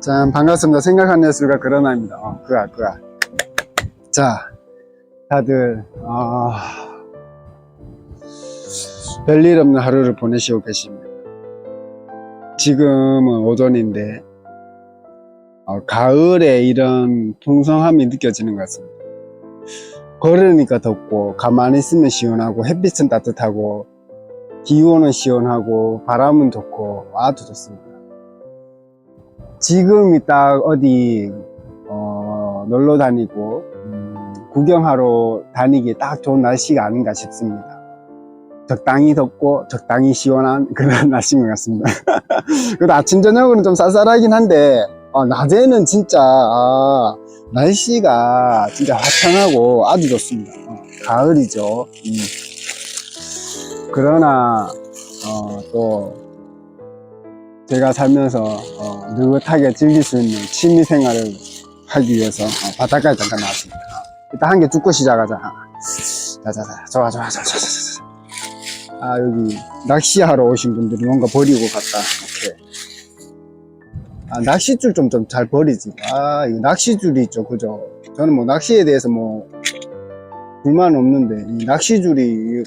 참 반갑습니다. 생각하는 예술가 그러나입니다. 어, 그아 그아. 자, 다들 아, 별일 없는 하루를 보내시고 계십니다. 지금은 오전인데 어, 가을에 이런 풍성함이 느껴지는 것 같습니다. 걸으니까 덥고 가만히 있으면 시원하고 햇빛은 따뜻하고 기온은 시원하고 바람은 좋고 아주 좋습니다. 지금이 딱 어디 어, 놀러 다니고 음, 구경하러 다니기 딱 좋은 날씨가 아닌가 싶습니다. 적당히 덥고 적당히 시원한 그런 날씨인 것 같습니다. 그래도 아침 저녁으로는 좀 쌀쌀하긴 한데 어, 낮에는 진짜 아, 날씨가 진짜 화창하고 아주 좋습니다. 어, 가을이죠. 음. 그러나 어, 또 제가 살면서 어, 느긋하게 즐길 수 있는 취미 생활을 하기 위해서 어, 바닷가에 잠깐 나왔습니다. 어, 일단 한 개 죽고 시작하자. 자자자, 좋아 좋아 좋아 좋아 좋아. 좋아. 아 여기 낚시하러 오신 분들이 뭔가 버리고 갔다. 오케이. 아 낚싯줄 좀 좀 잘 버리지. 아 이거 낚싯줄이 있죠, 그죠? 저는 뭐 낚시에 대해서 뭐 불만 없는데 이 낚시줄이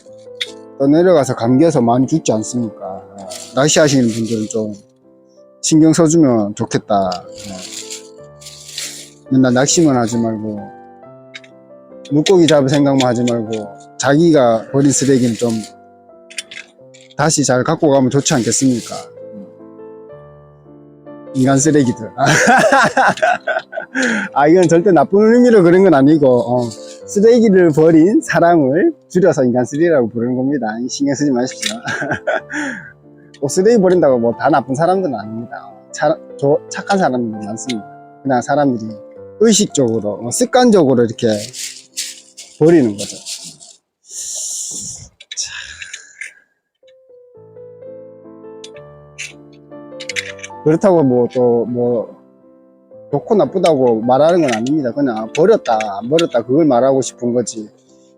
떠내려가서 감겨서 많이 죽지 않습니까? 어, 낚시하시는 분들은 좀 신경 써주면 좋겠다. 어. 맨날 낚시만 하지 말고 물고기 잡을 생각만 하지 말고 자기가 버린 쓰레기는 좀 다시 잘 갖고 가면 좋지 않겠습니까? 인간 쓰레기들. 아, 이건 절대 나쁜 의미로 그런 건 아니고, 어, 쓰레기를 버린 사람을 줄여서 인간 쓰레기라고 부르는 겁니다. 신경 쓰지 마십시오. 꼭 쓰레기 버린다고 뭐 다 나쁜 사람들은 아닙니다. 어, 차, 조- 착한 사람들 많습니다. 그냥 사람들이 의식적으로, 어, 습관적으로 이렇게 버리는 거죠. 그렇다고 뭐또뭐 좋고 나쁘다고 말하는 건 아닙니다. 그냥 버렸다 안 버렸다 그걸 말하고 싶은 거지.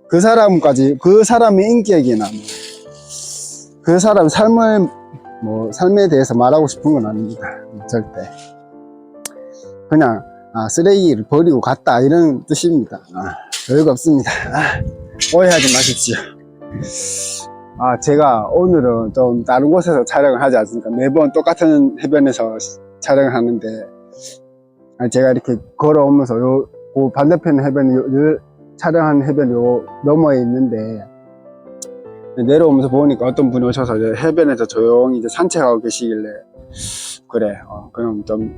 그 사람까지 그 사람의 인격이나 뭐, 그 사람 삶을 뭐 삶에 대해서 말하고 싶은 건 아닙니다. 절대. 그냥 아, 쓰레기를 버리고 갔다 이런 뜻입니다. 아, 별거 없습니다. 아, 오해하지 마십시오. 아, 제가 오늘은 좀 다른 곳에서 촬영을 하지 않습니까? 매번 똑같은 해변에서 시- 촬영을 하는데, 아, 제가 이렇게 걸어오면서 요, 그 반대편 해변, 요, 요 촬영한 해변 요 너머에 있는데, 내려오면서 보니까 어떤 분이 오셔서 이제 해변에서 조용히 이제 산책하고 계시길래, 그래, 어, 그럼 좀,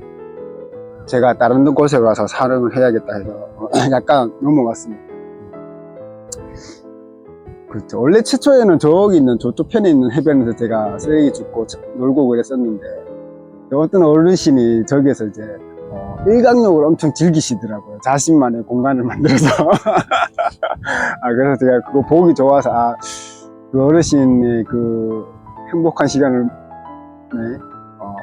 제가 다른 곳에 가서 촬영을 해야겠다 해서, 어, 약간 넘어갔습니다. 그렇죠. 원래 최초에는 저기 있는 저쪽 편에 있는 해변에서 제가 쓰레기 줍고 자- 놀고 그랬었는데 어떤 어르신이 저기에서 이제 어, 일광욕을 엄청 즐기시더라고요. 자신만의 공간을 만들어서. 아, 그래서 제가 그거 보기 좋아서 아, 그 어르신의 그 행복한 시간을 네, 어,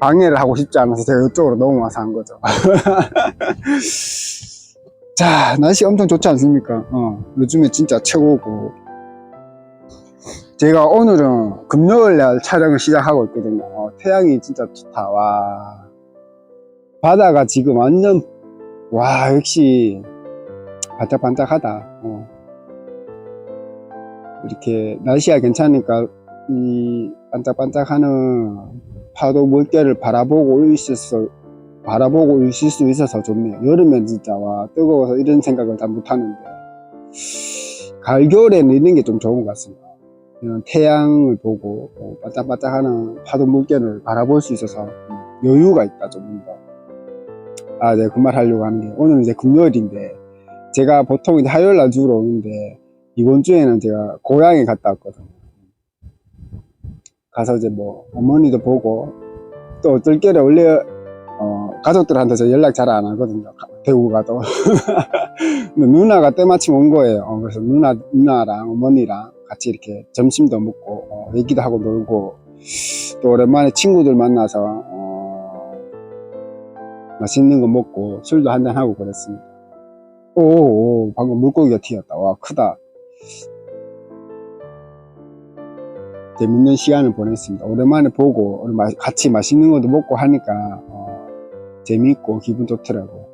방해를 하고 싶지 않아서 제가 이쪽으로 넘어와서 한 거죠. 자, 날씨 엄청 좋지 않습니까? 어, 요즘에 진짜 최고고. 제가 오늘은 금요일 날 촬영을 시작하고 있거든요. 어, 태양이 진짜 좋다. 와. 바다가 지금 완전, 와, 역시, 반짝반짝하다. 어. 이렇게 날씨가 괜찮으니까, 이 반짝반짝하는 파도 물결을 바라보고 있어서 바라보고 있을 수 있어서 좋네요. 여름엔 진짜 와 뜨거워서 이런 생각을 다 못하는데 가을 겨울에는 이런 게 좀 좋은 것 같습니다. 그냥 태양을 보고 어, 반짝반짝하는 파도 물결을 바라볼 수 있어서 음, 여유가 있다 좀 더. 아, 네, 그 말 하려고 하는 게 오늘 이제 금요일인데 제가 보통 이제 화요일 날 주로 오는데 이번 주에는 제가 고향에 갔다 왔거든요. 가서 이제 뭐 어머니도 보고 또 어떨결에 원래 어, 가족들한테 저 연락 잘 안 하거든요. 가- 대구 가도. 누나가 때마침 온 거예요. 어, 그래서 누나, 누나랑 어머니랑 같이 이렇게 점심도 먹고, 어, 얘기도 하고 놀고, 또 오랜만에 친구들 만나서, 어, 맛있는 거 먹고, 술도 한잔하고 그랬습니다. 오, 오, 방금 물고기가 튀었다. 와, 크다. 재밌는 시간을 보냈습니다. 오랜만에 보고 같이 맛있는 것도 먹고 하니까 어, 재밌고 기분 좋더라고.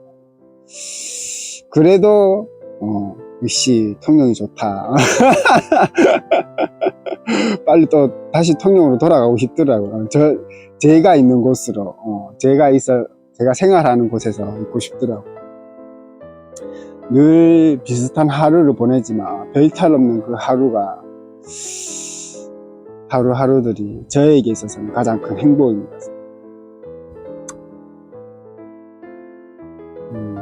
그래도 어, 역시 통영이 좋다. 빨리 또 다시 통영으로 돌아가고 싶더라고요. 저 제가 있는 곳으로 어, 제가 있어 제가 생활하는 곳에서 있고 싶더라고. 늘 비슷한 하루를 보내지만 별탈 없는 그 하루가 하루하루들이 저에게 있어서는 가장 큰 같습니다. 음,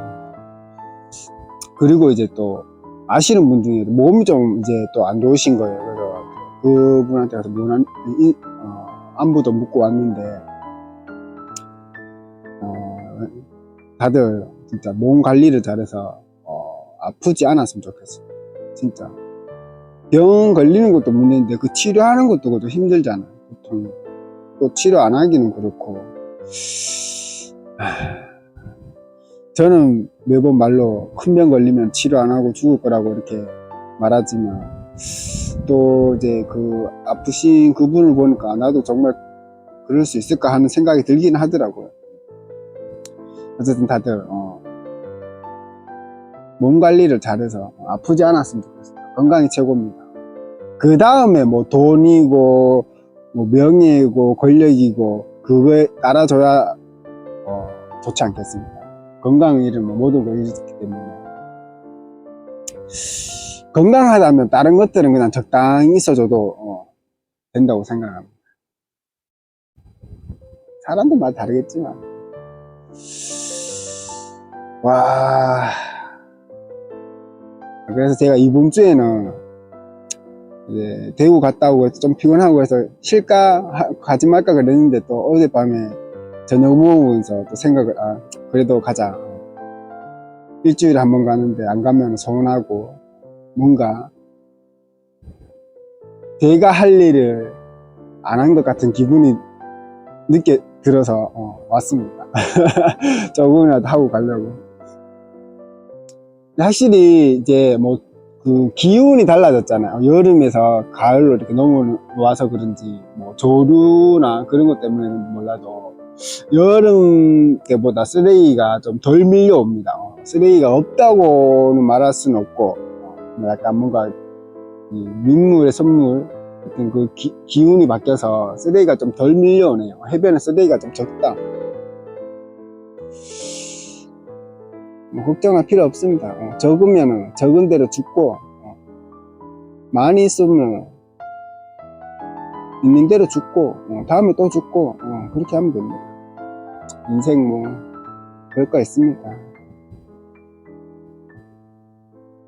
그리고 이제 또 아시는 분 중에 몸이 좀 이제 또 안 좋으신 거예요. 그래서 그분한테 가서 문안, 이- 어, 안부도 묻고 왔는데 어, 다들 진짜 몸 관리를 잘해서 어, 아프지 않았으면 좋겠어요. 진짜. 병 걸리는 것도 문제인데 그 치료하는 것도 그것도 힘들잖아요. 보통 또 치료 안 하기는 그렇고. 하, 저는 매번 말로 큰 병 걸리면 치료 안 하고 죽을 거라고 이렇게 말하지만 또 이제 그 아프신 그분을 보니까 나도 정말 그럴 수 있을까 하는 생각이 들긴 하더라고요. 어쨌든 다들 어, 몸 관리를 잘해서 아프지 않았으면 좋겠어요. 건강이 최고입니다. 그 다음에 뭐 돈이고 뭐 명예이고 권력이고 그거에 따라줘야 어, 좋지 않겠습니까? 건강 잃으면 모든 걸 잃기 때문에 건강하다면 다른 것들은 그냥 적당히 있어줘도 어, 된다고 생각합니다. 사람들마다 다르겠지만 와 그래서 제가 이번 주에는 이제 대구 갔다 오고 좀 피곤하고 해서 쉴까 하- 가지 말까 그랬는데 또 어젯밤에 저녁 먹으면서 또 생각을 아 그래도 가자. 일주일에 한 번 가는데 안 가면 서운하고 뭔가 제가 할 일을 안 한 것 같은 기분이 늦게 들어서 어, 왔습니다. 조금이라도 하고 가려고 확실히 이제 뭐 그 기운이 달라졌잖아요. 여름에서 가을로 이렇게 넘어와서 그런지 뭐 조류나 그런 것 때문에는 몰라도 여름 때보다 쓰레기가 좀 덜 밀려옵니다. 어, 쓰레기가 없다고는 말할 수는 없고 어, 약간 뭔가 이 민물의 선물 같은 그 기, 기운이 바뀌어서 쓰레기가 좀 덜 밀려오네요. 해변에 쓰레기가 좀 적다. 뭐 걱정할 필요 없습니다. 어, 적으면 적은 대로 죽고 어, 많이 있으면 있는 대로 죽고 어, 다음에 또 죽고 어, 그렇게 하면 됩니다. 인생 뭐 별거 있습니까?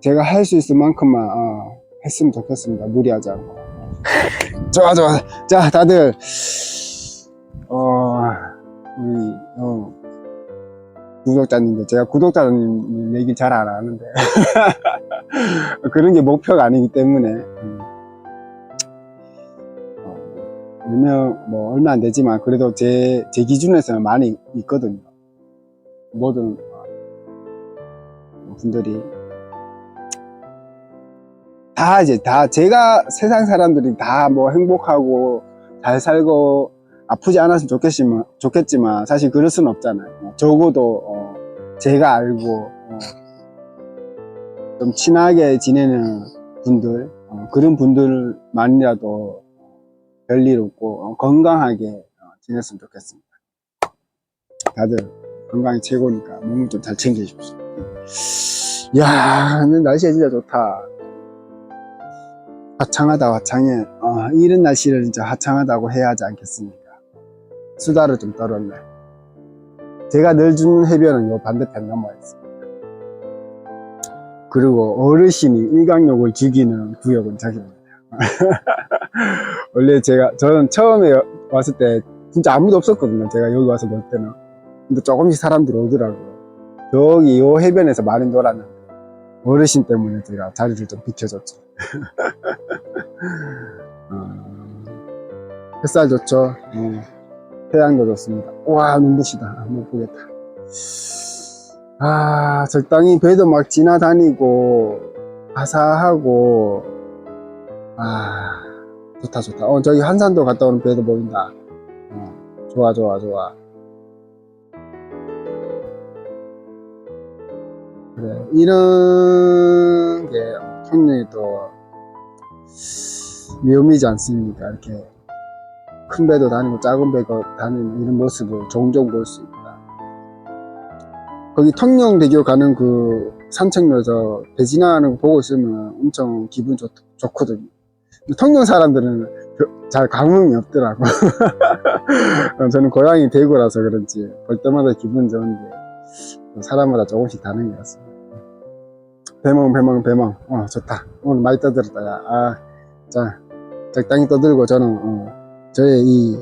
제가 할 수 있을 만큼만 어, 했으면 좋겠습니다. 무리하지 않고. 좋아 좋아. 자 다들 어 우리 어, 구독자님들 제가 구독자님 얘기 잘 안 하는데. 그런 게 목표가 아니기 때문에. 음. 어, 몇명 뭐 얼마 안 되지만 그래도 제, 제 기준에서는 많이 있거든요. 모든 어, 분들이. 다 이제 다 제가 세상 사람들이 다 뭐 행복하고 잘 살고 아프지 않았으면 좋겠지만, 좋겠지만 사실 그럴 수는 없잖아요. 어, 적어도 어, 제가 알고 어, 좀 친하게 지내는 분들 어, 그런 분들만이라도 별일 없고 어, 건강하게 어, 지냈으면 좋겠습니다. 다들 건강이 최고니까 몸을 좀 잘 챙기십시오. 이야, 근데 날씨가 진짜 좋다. 화창하다, 화창해. 어, 이런 날씨를 진짜 화창하다고 해야 하지 않겠습니까? 수다를 좀 떨었네. 제가 늘 주는 해변은 요 반대편 넘어 있습니다. 그리고 어르신이 일광욕을 즐기는 구역은 저기입니다. 원래 제가, 저는 처음에 왔을 때 진짜 아무도 없었거든요. 제가 여기 와서 볼 때는. 근데 조금씩 사람들이 오더라고요. 저기 요 해변에서 많이 놀았는데 어르신 때문에 제가 자리를 좀 비켜줬죠. 어, 햇살 좋죠. 어. 태양도 좋습니다. 와, 눈부시다. 못 보겠다. 아, 적당히 배도 막 지나다니고, 바사하고, 아, 좋다 좋다 어 저기 한산도 갔다 오는 배도 보인다 어 좋아 좋아 좋아 그래 이런 게 통영이 또 위험이지 않습니까 이렇게 큰 배도 다니고 작은 배도 다니는 이런 모습을 종종 볼 수 있다. 거기 통영대교 가는 그 산책로에서 배 지나가는 거 보고 있으면 엄청 기분 좋, 좋거든요. 통영 사람들은 별- 잘 감흥이 없더라고. 어, 저는 고향이 대구라서 그런지 볼 때마다 기분 좋은데 사람마다 조금씩 다른 것 같습니다. 배멍 배멍 배멍. 어 좋다. 오늘 많이 떠들었다. 야. 아, 자 적당히 떠들고 저는 어, 저의 이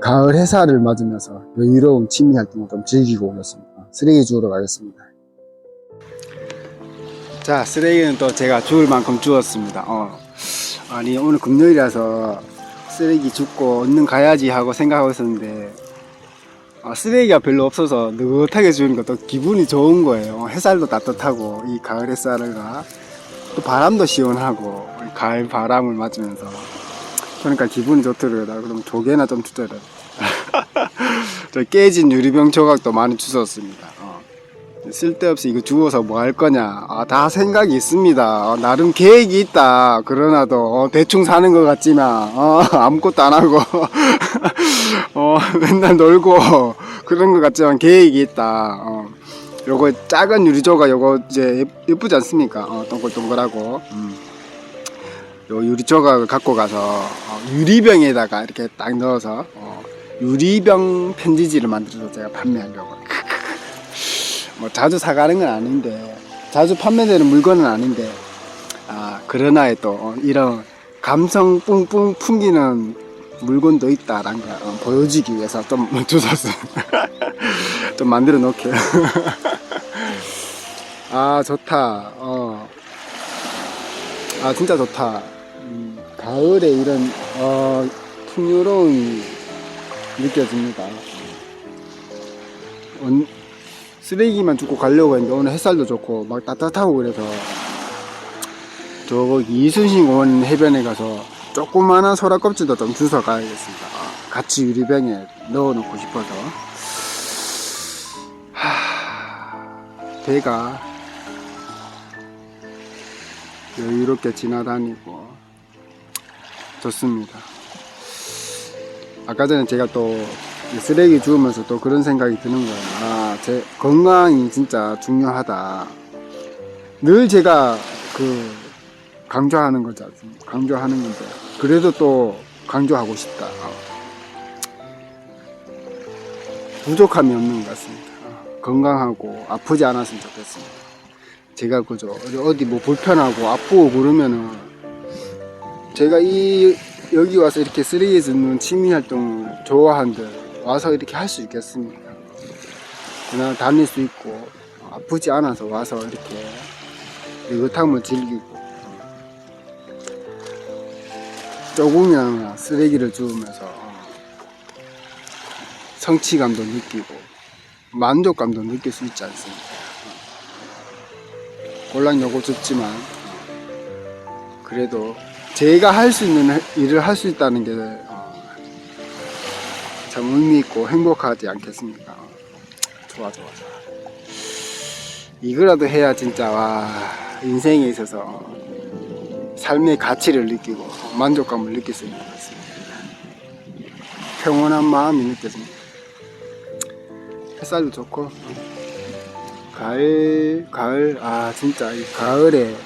가을 해살을 맞으면서 여유로운 취미 활동을 좀 즐기고 오겠습니다 쓰레기 주우러 가겠습니다 자 쓰레기는 또 제가 주울 만큼 주웠습니다 어. 아니 오늘 금요일이라서 쓰레기 줍고 얼른 가야지 하고 생각하고 있었는데 아, 쓰레기가 별로 없어서 느긋하게 주니까 또 기분이 좋은 거예요. 어, 햇살도 따뜻하고 이 가을 햇살과 또 바람도 시원하고 이 가을 바람을 맞으면서 그러니까 기분이 좋더라고요. 그럼 조개나 좀 주더라. 저 깨진 유리병 조각도 많이 주웠습니다. 어. 쓸데없이 이거 주워서 뭐 할 거냐? 아, 다 생각이 있습니다. 어, 나름 계획이 있다. 그러나도 어, 대충 사는 것 같지만 어, 아무것도 안 하고 어, 맨날 놀고 그런 것 같지만 계획이 있다. 어. 요거 작은 유리조각 요거 이제 예- 예쁘지 않습니까? 어, 동글동글하고 음. 요 유리 조각을 갖고 가서 어, 유리병에다가 이렇게 딱 넣어서 어, 유리병 편지지를 만들어서 제가 판매하려고. 뭐 자주 사가는 건 아닌데 자주 판매되는 물건은 아닌데 아 그러나 또 어, 이런 감성 뿡뿡 풍기는 물건도 있다라는 걸 어, 보여주기 위해서 좀 주웠어요 좀 만들어 놓게 아 좋다 어. 아 진짜 좋다 음, 가을에 이런 어, 풍요로움이 느껴집니다. 언- 쓰레기만 줍고 가려고 했는데 오늘 햇살도 좋고 막 따뜻하고 그래서 저거 이순신 공원 해변에 가서 조그마한 소라 껍질도 좀 주워 가야겠습니다. 아, 같이 유리병에 넣어 놓고 싶어서. 하... 배가 여유롭게 지나다니고 좋습니다. 아까 전에 제가 또 쓰레기 주우면서 또 그런 생각이 드는 거예요. 아, 제 건강이 진짜 중요하다. 늘 제가 그 강조하는 거지? 강조하는 건데 그래도 또 강조하고 싶다. 어. 부족함이 없는 것 같습니다. 어, 건강하고 아프지 않았으면 좋겠습니다. 제가 어디- 어디 뭐 불편하고 아프고 그러면은 제가 이 여기 와서 이렇게 쓰레기 줍는 취미 활동을 좋아하는데 와서 이렇게 할 수 있겠습니까? 그냥 다닐 수 있고 어, 아프지 않아서 와서 이렇게 느긋함을 즐기고 조금이나마 쓰레기를 주우면서 어, 성취감도 느끼고 만족감도 느낄 수 있지 않습니까? 꼴랑 요거 줬지만 어, 그래도 제가 할 수 있는 일을 할 수 있다는 게 어, 참 의미 있고 행복하지 않겠습니까? 어, 좋아 좋아 좋아. 이거라도 해야 진짜 와 인생에 있어서 어, 삶의 가치를 느끼고 만족감을 느낄 수 있는 것 같습니다. 평온한 마음이 느껴집니다. 햇살도 좋고 어. 가을 가을 아 진짜 이 가을에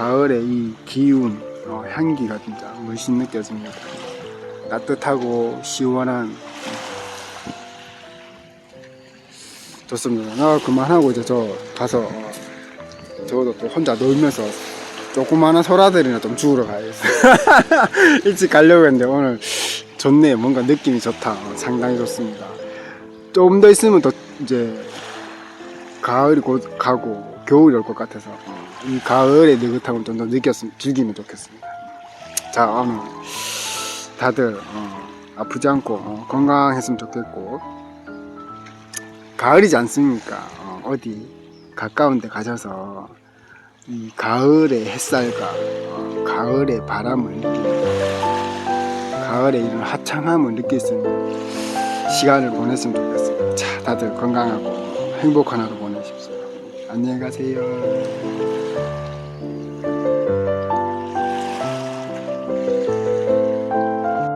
가을의 이 기운, 어, 향기가 진짜 물씬 느껴집니다. 따뜻하고 시원한 어, 좋습니다. 나 그만하고 이제 저 가서 어, 저도 또 혼자 놀면서 조그마한 소라들이나 좀 주우러 가야겠어요. 일찍 가려고 했는데 오늘 좋네. 뭔가 느낌이 좋다. 어, 상당히 좋습니다. 좀 더 있으면 더 이제 가을이 곧 가고 겨울이 올것 같아서 어, 이 가을의 느긋함을 좀 더 느꼈으면 즐기면 좋겠습니다. 자 오늘 다들 어, 아프지 않고 어, 건강했으면 좋겠고 가을이지 않습니까? 어, 디 가까운 데 가셔서 이 가을의 햇살과 어, 가을의 바람을 느끼고 가을의 이런 화창함을 느낄 수 있는 시간을 보냈으면 좋겠어요. 자, 다들 건강하고 행복한 하루 보내십시오. 안녕히 가세요.